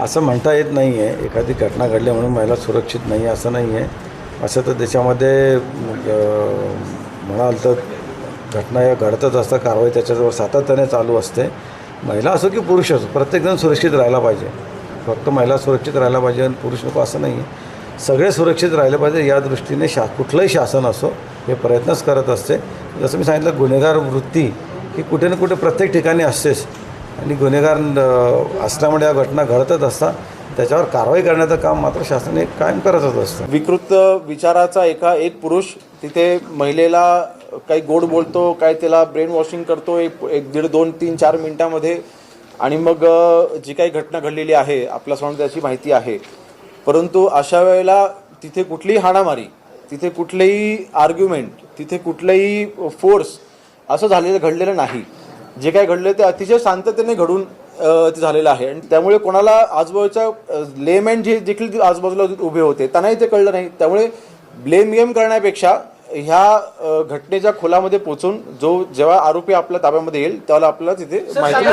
असं म्हणता येत नाही आहे एखादी घटना घडली म्हणून महिला सुरक्षित नाही आहे असं नाही आहे असं तर देशामध्ये म्हणाल तर घटना या घडतच असतात. कारवाई त्याच्याजवळ सातत्याने चालू असते. महिला असो की पुरुष असो प्रत्येकजण सुरक्षित राहायला पाहिजे. फक्त महिला सुरक्षित राहायला पाहिजे आणि पुरुष नको असं नाही आहे सगळे सुरक्षित राहिले पाहिजे या दृष्टीने शा कुठलंही शासन असो हे प्रयत्नच करत असते. जसं मी सांगितलं गुन्हेगार वृत्ती ही कुठे ना कुठे प्रत्येक ठिकाणी असतेच. आणि गुन्हेगार असल्यामुळे या घटना घडतच असतात. त्याच्यावर कारवाई करण्याचं काम मात्र शासनाने कायम करतच असतं. विकृत विचाराचा एका एक पुरुष तिथे महिलेला काही गोड बोलतो काय त्याला ब्रेन वॉशिंग करतो एक एक दीड दोन तीन चार मिनिटामध्ये. आणि मग जी काही घटना घडलेली आहे आपल्यासमोर त्याची माहिती आहे. परंतु अशा वेळेला तिथे कुठलीही हाणामारी तिथे कुठलेही आर्ग्युमेंट तिथे कुठलंही फोर्स असं झालेलं घडलेलं नाही. जे काय घडलं ते अतिशय शांततेने घडून ते झालेलं आहे. आणि त्यामुळे कोणाला आजूबाजूच्या लेमॅन जे देखील आजूबाजूला उभे होते त्यांनाही ते कळलं नाही. त्यामुळे ब्लेम गेम करण्यापेक्षा ह्या घटनेच्या खोलामध्ये पोचून जो जेव्हा आरोपी आपल्या ताब्यामध्ये येईल त्याला आपल्याला तिथे माहिती